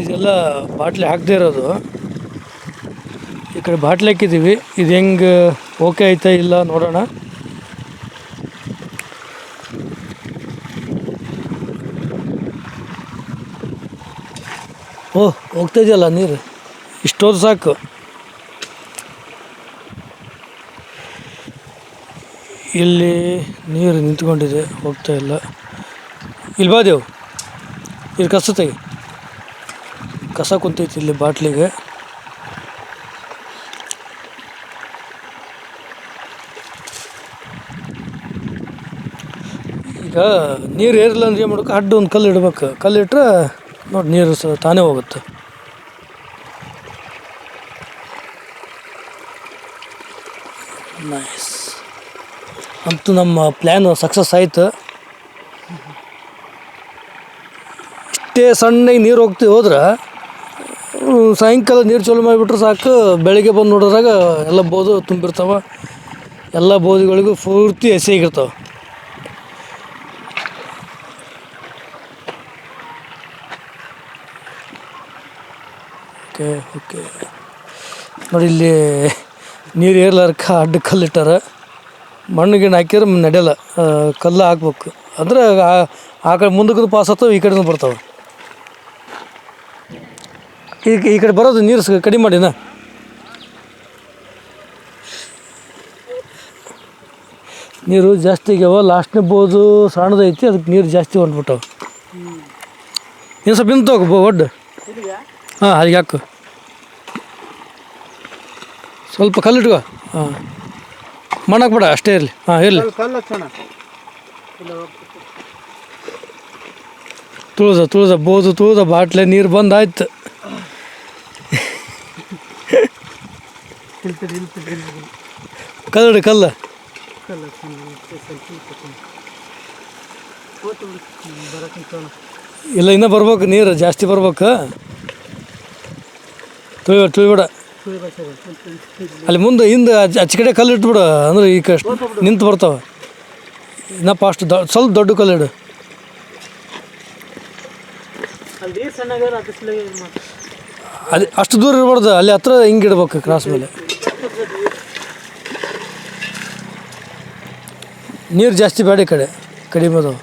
ಇದೆಲ್ಲ ಬಾಟ್ಲಿ ಹಾಕದೇ ಇರೋದು. ಈ ಕಡೆ ಬಾಟ್ಲಿ ಹಾಕಿದ್ದೀವಿ. ಇದು ಹೆಂಗೆ, ಓಕೆ ಆಯ್ತಾ ಇಲ್ಲ ನೋಡೋಣ. ಓಹ್ ಹೋಗ್ತಾ ಇದೆಯಲ್ಲ ನೀರು? ಇಷ್ಟೋದು ಸಾಕು. ಇಲ್ಲಿ ನೀರು ನಿಂತ್ಕೊಂಡಿದೆ, ಹೋಗ್ತಾ ಇಲ್ಲ. ಇಲ್ಲಿ ಬಾದೇವು ಇಲ್ಲಿ ಕಸ ತೆಗಿ ಕಸ ಕುಂತೈತಿ ಇಲ್ಲಿ ಬಾಟ್ಲಿಗೆ. ಈಗ ನೀರು ಏರಿಲ್ಲ ಅಂದ್ರೆ ಏನು ಮಾಡ್ಬೇಕು? ಅಡ್ಡ ಒಂದು ಕಲ್ಲು ಇಡ್ಬೇಕು. ಕಲ್ಲು ಇಟ್ರೆ ನೋಡಿ ನೀರು ಸ ತಾನೇ ಹೋಗುತ್ತೆ. ನೈಸ್ ಅಂತೂ ನಮ್ಮ ಪ್ಲ್ಯಾನ್ ಸಕ್ಸಸ್ ಆಯಿತು. ಇಷ್ಟೇ ಸಣ್ಣಗೆ ನೀರು ಹೋಗ್ತಿ ಹೋದ್ರೆ ಸಾಯಂಕಾಲ ನೀರು ಚಲೋ ಮಾಡಿಬಿಟ್ರೆ ಸಾಕು. ಬೆಳಗ್ಗೆ ಬಂದು ನೋಡಿದ್ರಾಗ ಎಲ್ಲ ಬೋದು ತುಂಬಿರ್ತಾವೆ. ಎಲ್ಲ ಬೋದಿಗಳಿಗೂ ಪೂರ್ತಿ ಹಸಿಯಾಗಿರ್ತಾವೆ ಓಕೆ ಓಕೆ. ನೋಡಿ ಇಲ್ಲಿ ನೀರು ಏರ್ಲಾರ್ಕ ಅಡ್ಡ ಕಲ್ಲಿಟ್ಟಾರ ಮಣ್ಣು ಗಿಣ್ಣು ಹಾಕಿದ್ರೆ ನಡೆಯಲ್ಲ. ಕಲ್ಲು ಹಾಕ್ಬೇಕು. ಅಂದ್ರೆ ಆ ಕಡೆ ಮುಂದಕ್ಕೆ ಪಾಸ್ ಆಗ್ತಾವೆ, ಈ ಕಡೆನೂ ಬರ್ತಾವೆ. ಈ ಈ ಕಡೆ ಬರೋದು ನೀರು ಸ- ಕಡಿಮೆ ಮಾಡಿನ ನೀರು ಜಾಸ್ತಿ ಆಗ್ಯಾವ ಲಾಸ್ಟ್ನೇ ಬೋದು ಸಣ್ಣದೈತಿ ಅದಕ್ಕೆ ನೀರು ಜಾಸ್ತಿ ಹೊಂಟ್ಬಿಟ್ಟವು. ನೀನು ಸ್ವಲ್ಪ ನಿಂತು ಹೋಗು ಒಡ್ಡು ಹಾಂ ಅಲ್ಲಿಗೆ ಹಾಕು. ಸ್ವಲ್ಪ ಕಲ್ಲಿಟ್ಕೋ ಹಾಂ. ಮಣ್ಣಾಕ್ಬೇಡ ಬಿಡ ಅಷ್ಟೇ ಇರಲಿ. ಹಾಂ ಇರಲಿ. ತುಳ್ದ ತುಳ್ದ ಬೋದು ತುಳ್ದ ಬಾಟ್ಲೆ ನೀರು ಬಂದಾಯ್ತು ಇಲ್ತಡಿ ಇಲ್ತಡಿ ಇಲ್ತಡಿ. ಕಲ್ಲಡಿ ಕಲ್ಲ ಕಲ್ಲು ಹಚ್ಚೋಣ ಸ್ವಲ್ಪ ಇಲ್ತಡಿ. ಹೋತು ಬಿಡು. ಹ್ಮ್, ಬರಕ್ಕೆ ಕಲ್ಲ ಇಲ್ಲ ಇನ್ನೂ ಬರ್ಬೇಕು ನೀರು ಜಾಸ್ತಿ ಬರ್ಬೇಕು. ತುಳಿಬೇಡ ತುಳಿಬೇಡ. ಅಲ್ಲಿ ಮುಂದೆ ಹಿಂದೆ ಆಚೆ ಕಡೆ ಕಲ್ಲು ಇಟ್ಬಿಡು ಅಂದ್ರೆ ಈ ಕಷ್ಟ ನಿಂತು ಬರ್ತಾವೆ. ಇನ್ನಪ್ಪ ಅಷ್ಟು ದೊ ಸ್ವಲ್ಪ ದೊಡ್ಡ ಕಲ್ಲಿಡು ಅಲ್ಲಿ ಅಷ್ಟು ದೂರ ಇರ್ಬಾರ್ದು ಅಲ್ಲಿ ಹತ್ರ ಹಿಂಗೆ ಇಡ್ಬೇಕು ಕ್ರಾಸ್ ಮೇಲೆ. ನೀರು ಜಾಸ್ತಿ ಬೇಡ ಈ ಕಡೆ ಕಡಿಮೆ ಬೇಡ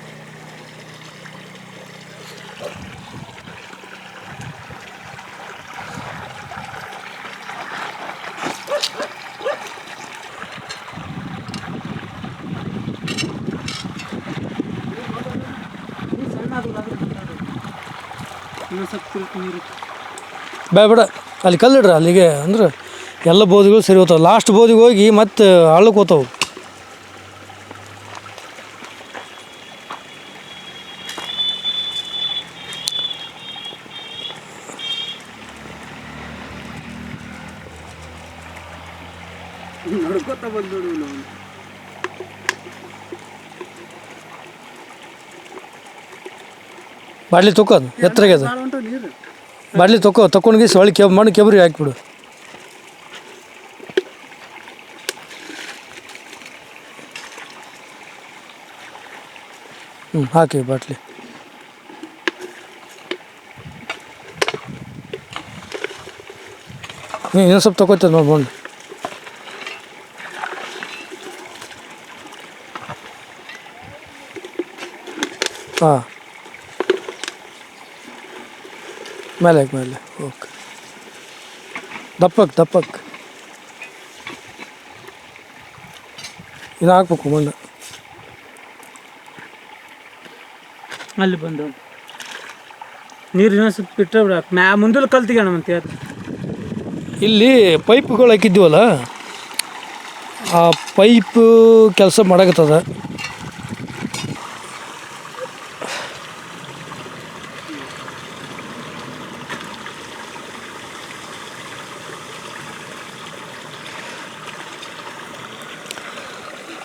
ಬೇಡ ಅಲ್ಲಿ ಕಲ್ಲಿಡ್ರ ಅಲ್ಲಿಗೆ ಅಂದ್ರೆ ಎಲ್ಲ ಬೋದಿಗಳು ಸರಿ ಹೋಗ್ತಾವೆ. ಲಾಸ್ಟ್ ಬೋದಿಗೆ ಹೋಗಿ ಮತ್ತೆ ಹಳ್ಳಕ್ಕೆ ಹೋಗ್ತಾವೆ. ಬಾಡ್ಲಿ ತೊಕೋದು ಎತ್ತರಾಗೆ ಅದು. ಬಾಡ್ಲಿ ತಕೋ. ತಕೊಂಡ್ಗಿಸಿ ಹೊಳಿ ಕೆಬ್ ಮಣ್ಣು ಕೆಬ್ರಿ ಹಾಕ್ಬಿಡು. ಹ್ಞೂ ಹಾಕಿ ಬಾಟ್ಲಿ. ಹ್ಞೂ ಇನ್ನೊಂದು ಸ್ವಲ್ಪ ತೊಗೋತೇವೆ ನೋಡಿ ಬಂದು ಹಾಂ. ಮೇಲೆ ಮೇಲೆ. ಓಕೆ. ದಪ್ಪಕ್ಕೆ ದಪ್ಪಕ್ಕೆ ಇನ್ನು ಹಾಕ್ಬೇಕು ಮಣ್ಣು ಅಲ್ಲಿ ಬಂದು ನೀರು ಇನ್ನೊಂದು ಸ್ವಲ್ಪ ಬಿಟ್ಟರೆ ಬಿಡ. ಮ್ಯಾ, ಮುಂದಲ್ಲಿ ಕಲ್ತಿಗೋಣ ಮತ್ತೆ ಇಲ್ಲಿ ಪೈಪ್ಗಳು ಹಾಕಿದ್ದೀವಲ್ಲ, ಆ ಪೈಪ್ ಕೆಲಸ ಮಾಡಕತ್ತದ.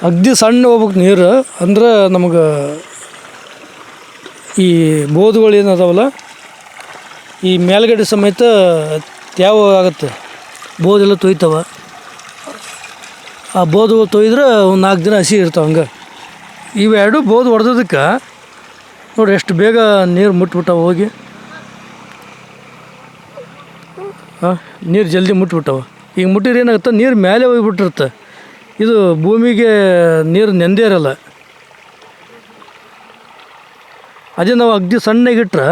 ಅಗ್ದಿ ಸಣ್ಣ ಹೋಗ್ಬೇಕು ನೀರು, ಅಂದ್ರೆ ನಮಗೆ ಈ ಬೋಧುಗಳು ಏನದಾವಲ್ಲ, ಈ ಮೇಲ್ಗಡೆ ಸಮೇತ ತ್ಯಾವ ಆಗುತ್ತೆ. ಬೋದೆಲ್ಲ ತೊಯ್ತಾವ. ಆ ಬೋದು ತೊಯ್ದ್ರೆ ಒಂದು ನಾಲ್ಕು ದಿನ ಹಸಿ ಇರ್ತಾವೆ ಹಂಗೆ. ಇವೆರಡು ಬೋದು ಹೊಡೆದದಕ್ಕೆ ನೋಡಿ ಎಷ್ಟು ಬೇಗ ನೀರು ಮುಟ್ಬಿಟ್ಟಾವ ಹೋಗಿ. ಹಾಂ ನೀರು ಜಲ್ದಿ ಮುಟ್ಬಿಟ್ಟಾವ. ಈಗ ಮುಟ್ಟಿದ್ರೆ ಏನಾಗುತ್ತೆ, ನೀರು ಮೇಲೆ ಹೋಗಿಬಿಟ್ಟಿರುತ್ತೆ. ಇದು ಭೂಮಿಗೆ ನೀರು ನೆಂದೇ ಇರಲ್ಲ. ಅದೇ ನಾವು ಅಗ್ದಿ ಸಣ್ಣಗಿಟ್ರೆ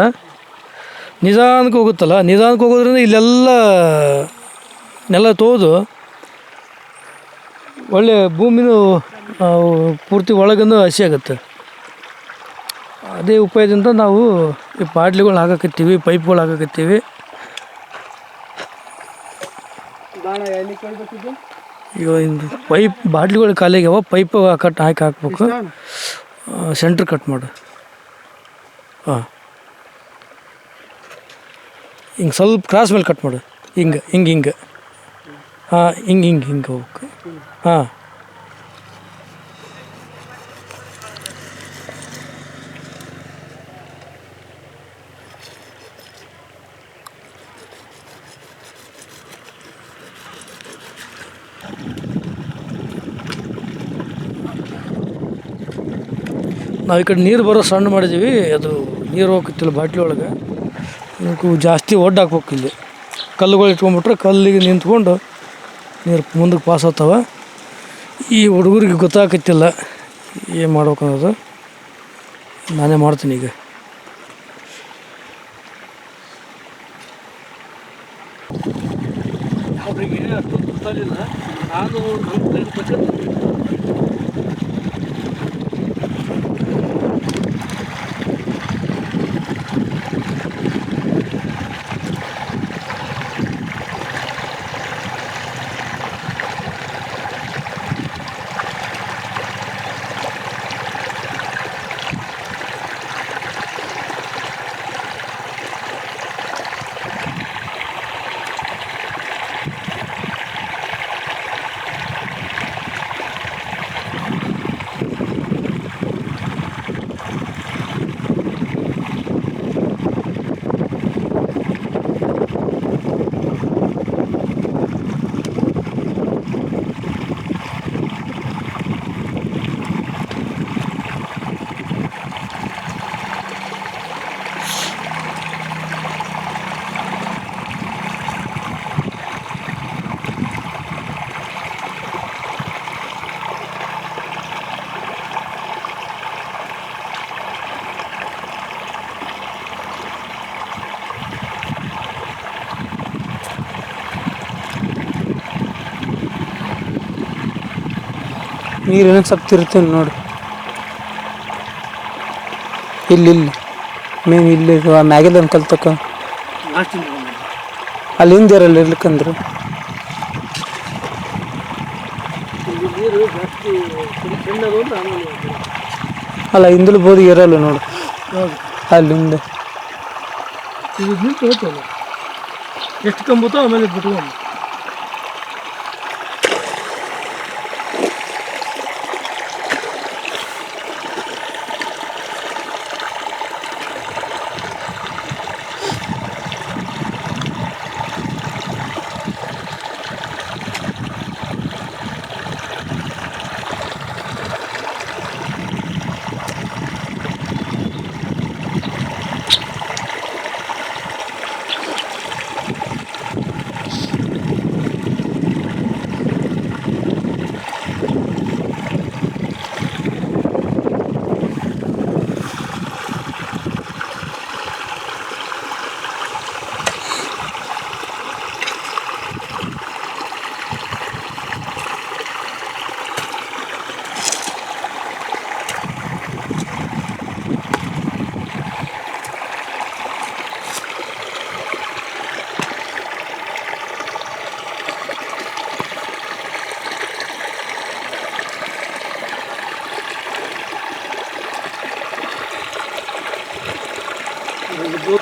ನಿಧಾನಕ್ಕೆ ಹೋಗುತ್ತಲ್ಲ ನಿಧಾನಕ್ಕೆ ಹೋಗೋದ್ರಿಂದ ಇಲ್ಲೆಲ್ಲ ನೆಲ ತೋದು ಒಳ್ಳೆ ಭೂಮಿನೂ ಪೂರ್ತಿ ಒಳಗಿಂದ ಹಸಿ ಆಗುತ್ತೆ. ಅದೇ ಉಪಾಯದಿಂದ ನಾವು ಈ ಬಾಟ್ಲಿಗಳು ಹಾಕಕತ್ತೀವಿ ಪೈಪ್ಗಳು ಹಾಕಕತ್ತೀವಿ. ಈಗ ಇಂದು ಪೈಪ್ ಬಾಟ್ಲಿಗಳು ಖಾಲಿಗೆ ಅವ ಪೈಪ್ ಕಟ್ ಹಾಕಿ ಹಾಕ್ಬೇಕು. ಸೆಂಟ್ರ್ ಕಟ್ ಮಾಡು. ಹಾಂ. ಹಿಂಗೆ ಸ್ವಲ್ಪ ಕ್ರಾಸ್ ಮೇಲೆ ಕಟ್ ಮಾಡು. ಹಿಂಗೆ ಹಿಂಗೆ ಹಿಂಗೆ. ಹಾಂ, ಹಿಂಗೆ ಹಿಂಗೆ ಹಿಂಗೆ ಹೋಗ್ಬೇಕು ಹಾಂ. ನಾವು ಈ ಕಡೆ ನೀರು ಬರೋ ಸಣ್ಣ ಮಾಡಿದ್ದೀವಿ ಅದು ನೀರು ಹೋಗ್ತಿಲ್ಲ ಬಾಟ್ಲಿ ಒಳಗೆ. ಇದಕ್ಕೂ ಜಾಸ್ತಿ ಒಡ್ಡು ಹಾಕ್ಬೇಕು ಇಲ್ಲಿ. ಕಲ್ಲುಗಳು ಇಟ್ಕೊಂಡ್ಬಿಟ್ರೆ ಕಲ್ಲಿಗೆ ನಿಂತ್ಕೊಂಡು ನೀರು ಮುಂದಕ್ಕೆ ಪಾಸ್ ಆಗ್ತಾವೆ. ಈ ಹುಡುಗರಿಗೆ ಗೊತ್ತಾಗತ್ತಿಲ್ಲ ಏನು ಮಾಡ್ಬೇಕು ಅನ್ನೋದು. ನಾನೇ ಮಾಡ್ತೀನಿ ಈಗ. ಅವರಿಗೆ ಅಷ್ಟು ಗೊತ್ತಾಗಲಿಲ್ಲ. ನಾನು ನೀರು ಏನೋ ಸ್ವಲ್ಪ ತಿರ್ತೀನಿ ನೋಡಿ. ಇಲ್ಲಿ ಇಲ್ಲಿ. ಮೇನ್ ಇಲ್ಲಿ ಮ್ಯಾಗೆಲ್ಲ ಇರಲ್ಲ ತಕ. ಅಲ್ಲಿ ಇರ್ಲಿಕ್ಕಂದ್ರೆ ನೀರು ಜಾಸ್ತಿ ಸಣ್ಣದು ಅಲ್ಲ, ಹಿಂದಲು ಬೋದು ಇರಲ್ಲ ನೋಡು. ಅಲ್ಲಿ ಹಿಂದೆ. ಇದು ನಿಂತು ಹೋಗ್ತಲ್ಲ ಎಷ್ಟು ಕಂಬುತ್ತೋ ಆಮೇಲೆ ಬಿಟ್ಕೊಂಡು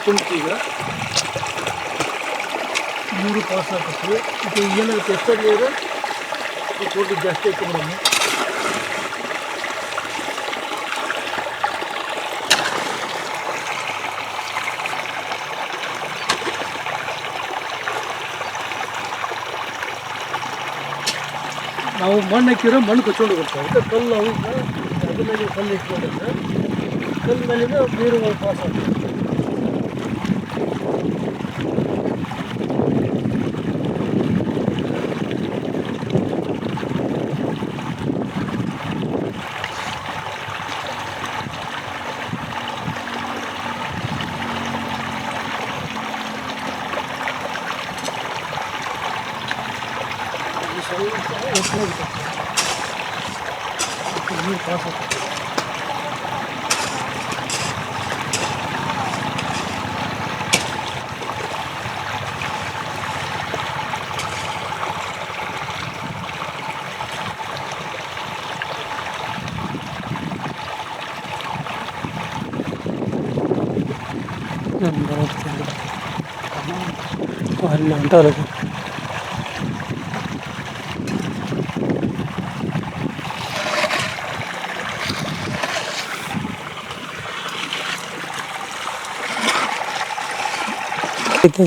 ಬೋರ್ ತುಂಬ್ತೀಗ ಮೂರು ಪಾಸ್ ಹಾಕತ್ತೀವಿ ಇದು ಏನಾಗುತ್ತೆ ಎಷ್ಟಾಗಿ ಇದೆ ಫೋಟೋ ಜಾಸ್ತಿ ಐತೆ ಮೇಡಮ್ ನಾವು ಮಣ್ಣು ಹಾಕಿರೋ ಮಣ್ಣು ಕೊಚ್ಕೊಂಡು ಹೋಗುತ್ತೆ ಅದಕ್ಕೆ ಕಲ್ಲು ಅವು ಅದ್ರ ಮೇಲೆ ಕಲ್ಲು ಇಟ್ಕೊಂಡಿದ್ರೆ ಕಲ್ಲು ಮೇಲಿಂದ ನೀರುಗಳು ಪಾಸ್ ಆಗ್ತದೆ ತ್ರಾಸ ಆಗುತ್ತೆ. ಅಲ್ಲಿ ಹೊಂಟವ್ರೆ ಅದಕ್ಕೆ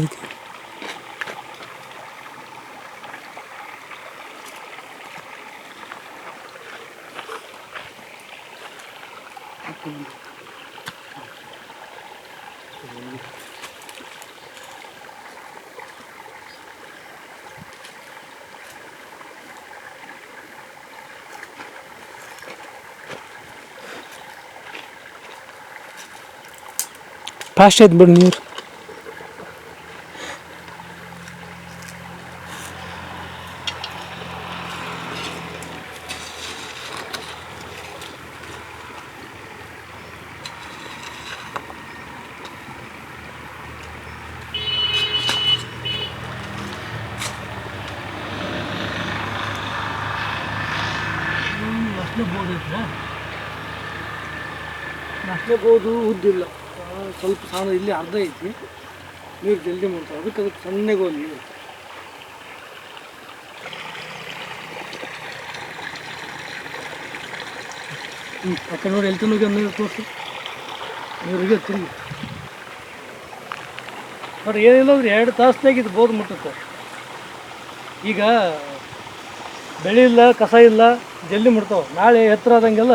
ಫಾಸ್ಟ್ ಐತೆ ಬಿಡು ನೀರು ನಸ್ಲೆ ಬೋದು ಐತ್ರ ಬೋದು ಉದ್ದಿಲ್ಲ. ಸ್ವಲ್ಪ ಸಣ್ಣ ಇಲ್ಲಿ ಅರ್ಧ ಐತಿ. ನೀರು ಜಲ್ದಿ ಮುಂತ ಅದಕ್ಕೆ ಅದಕ್ಕೆ ಸಣ್ಣಗೆ ಹೋಗಿ ನೀರು ಅಕ್ಕ ನೋಡಿ ಎಲ್ಲಿ ನೀರು ತೋರಿಸಿ. ನೀರಿಗೆ ತಿರುಗಿ. ನೋಡಿ, ಏನಿಲ್ಲ ಅಂದ್ರೆ ಎರಡು ತಾಸ್ನಾಗ ಇದು ಬೋದು ಮುಟ್ಟುತ್ತೆ. ಈಗ, ಬೆಳಿ ಇಲ್ಲ, ಕಸ ಇಲ್ಲ, ಜಲ್ದಿ ಮುಟ್ತಾವೆ. ನಾಳೆ ಎತ್ತರ ಆದಂಗೆಲ್ಲ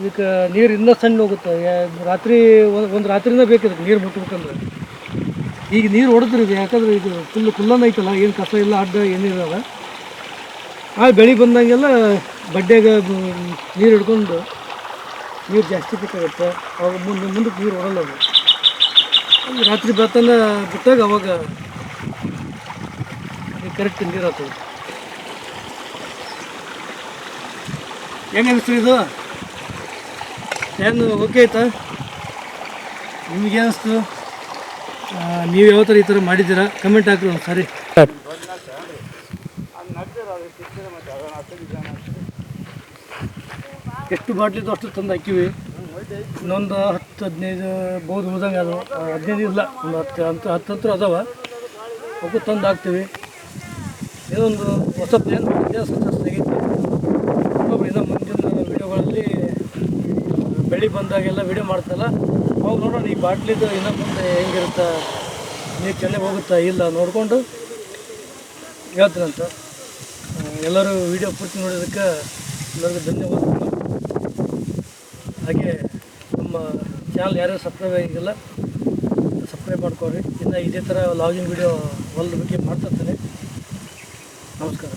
ಇದಕ್ಕೆ ನೀರು ಇನ್ನೂ ಸಣ್ಣ ಹೋಗುತ್ತೆ. ರಾತ್ರಿ ಒಂದು ರಾತ್ರಿನೇ ಇದಕ್ಕೆ ನೀರು ಮುಟ್ಬೇಕಂದ್ರೆ. ಈಗ ನೀರು ಹೊಡೆದ್ರಿ ಇದು, ಯಾಕಂದ್ರೆ ಇದು ಫುಲ್ ಕುಲ್ಲನ್ ಐತಲ್ಲ, ಏನು ಕಸ ಇಲ್ಲ, ಅಡ್ಡ ಏನಿರಲ್ಲ ಆ ಬೆಳೆ ಬಂದಂಗೆಲ್ಲ ಬಡ್ಡೆಗೆ ನೀರು ಹಿಡ್ಕೊಂಡು ನೀರು ಜಾಸ್ತಿ ಬೇಕಾಗುತ್ತೆ. ಅವಾಗ ಮುಂದೆ ಮುಂದಕ್ಕೆ ನೀರು ಹೊಡಲ್ಲ ಅದು. ರಾತ್ರಿ ಬರ್ತನ ಬಿಟ್ಟಾಗ ಅವಾಗ ಕರೆಕ್ಟ್ ನೀರು ಆಗ್ತದೆ. ಹೆಂಗೆ ಅನಿಸ್ತು ಇದು? ಏನು? ಓಕೆ ಆಯ್ತಾ? ನಿಮಗೆ ಅನಿಸ್ತು ನೀವು ಯಾವ ಥರ ಈ ಥರ ಮಾಡಿದ್ದೀರಾ? ಕಮೆಂಟ್ ಹಾಕ್ರಿ ಒಂದು ಸಾರಿ. ಎಷ್ಟು ಬಾಟ್ಲಿದ್ದು ಅಷ್ಟು ತಂದು ಹಾಕಿವಿ. ಇನ್ನೊಂದು ಹತ್ತು ಹದಿನೈದು, ಬೋದು ಉಳ್ದಂಗೆ ಅದು. ಹದಿನೈದು ಇಲ್ಲ, ಒಂದು ಹತ್ತು ಹತ್ತು ಹತ್ರ ಅದಾವ. ಅವಕ್ಕೂ ತಂದು ಹಾಕ್ತೀವಿ. ಇದೊಂದು ಹೊಸ ಪ್ಲ್ಯಾನ್ ಮಾಡಿದ್ದೆ ಸಕ್ಸಸ್ ಬೆಳೆ ಬಂದಾಗೆಲ್ಲ ವಿಡಿಯೋ ಮಾಡ್ತಲ್ಲ ಅವಾಗ ನೋಡೋಣ ಈ ಬಾಟ್ಲಿದ್ದು ಇನ್ನೂ ಮುಂದೆ ಹೆಂಗಿರುತ್ತೆ, ನೀರು ಚೆನ್ನಾಗಿ ಹೋಗುತ್ತಾ ಇಲ್ಲ ನೋಡಿಕೊಂಡು ಹೇಳ್ತೀನಂತ. ಎಲ್ಲರೂ ವಿಡಿಯೋ ಪೂರ್ತಿ ನೋಡಿದಕ್ಕೆ ಎಲ್ಲರಿಗೂ ಧನ್ಯವಾದಗಳು. ಹಾಗೆ ನಮ್ಮ ಚಾನಲ್ ಯಾರ್ಯಾರು ಸಬ್ಸ್ಕ್ರೈಬ್ ಆಗಿಲ್ಲ ಸಬ್ಸ್ಕ್ರೈಬ್ ಮಾಡ್ಕೊಳ್ರಿ. ಇನ್ನು ಇದೇ ಥರ ಲಾಗಿನ್ ವೀಡಿಯೋ ಹೊಲದ ಬಗ್ಗೆ ಮಾಡ್ತಿರ್ತೀನಿ ನಮಸ್ಕಾರ.